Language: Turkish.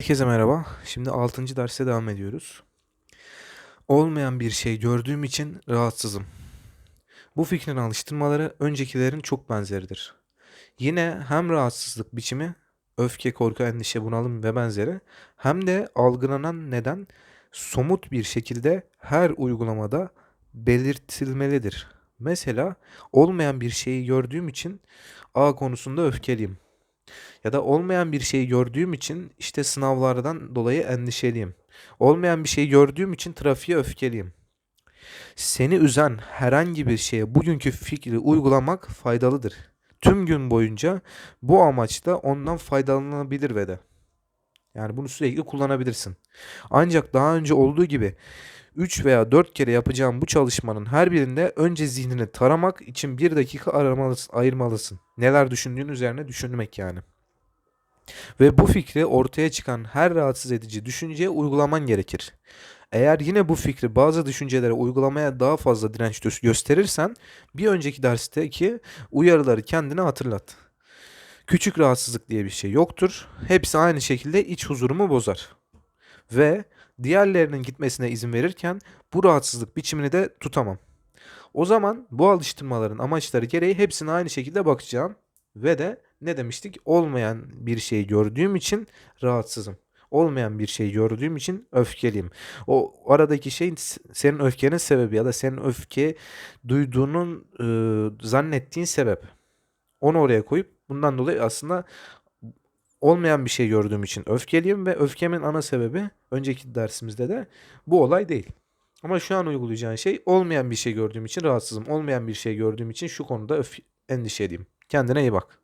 Herkese merhaba. Şimdi 6. derse devam ediyoruz. Olmayan bir şey gördüğüm için rahatsızım. Bu fikrin alıştırmaları öncekilerin çok benzeridir. Yine hem rahatsızlık biçimi, öfke, korku, endişe, bunalım ve benzeri hem de algılanan neden somut bir şekilde her uygulamada belirtilmelidir. Mesela olmayan bir şeyi gördüğüm için A konusunda öfkeliyim. Ya da olmayan bir şeyi gördüğüm için işte sınavlardan dolayı endişeliyim. Olmayan bir şeyi gördüğüm için trafiğe öfkeliyim. Seni üzen herhangi bir şeye bugünkü fikri uygulamak faydalıdır. Tüm gün boyunca bu amaçla ondan faydalanabilir ve de. Yani bunu sürekli kullanabilirsin. Ancak daha önce olduğu gibi 3 veya 4 kere yapacağım bu çalışmanın her birinde önce zihnini taramak için 1 dakika aramalısın, ayırmalısın. Neler düşündüğün üzerine düşünmek yani. Ve bu fikri ortaya çıkan her rahatsız edici düşünceye uygulaman gerekir. Eğer yine bu fikri bazı düşüncelere uygulamaya daha fazla direnç gö- gösterirsen bir önceki dersteki uyarıları kendine hatırlat. Küçük rahatsızlık diye bir şey yoktur. Hepsi aynı şekilde iç huzurumu bozar. Ve diğerlerinin gitmesine izin verirken bu rahatsızlık biçimini de tutamam. O zaman bu alıştırmaların amaçları gereği hepsine aynı şekilde bakacağım ve de ne demiştik? Olmayan bir şey gördüğüm için rahatsızım. Olmayan bir şey gördüğüm için öfkeliyim. O aradaki şey senin öfkenin sebebi ya da senin öfke duyduğunun e, zannettiğin sebep. Onu oraya koyup bundan dolayı aslında olmayan bir şey gördüğüm için öfkeliyim ve öfkemin ana sebebi önceki dersimizde de bu olay değil. Ama şu an uygulayacağın şey olmayan bir şey gördüğüm için rahatsızım. Olmayan bir şey gördüğüm için şu konuda öf endişeliyim. Kendine iyi bak.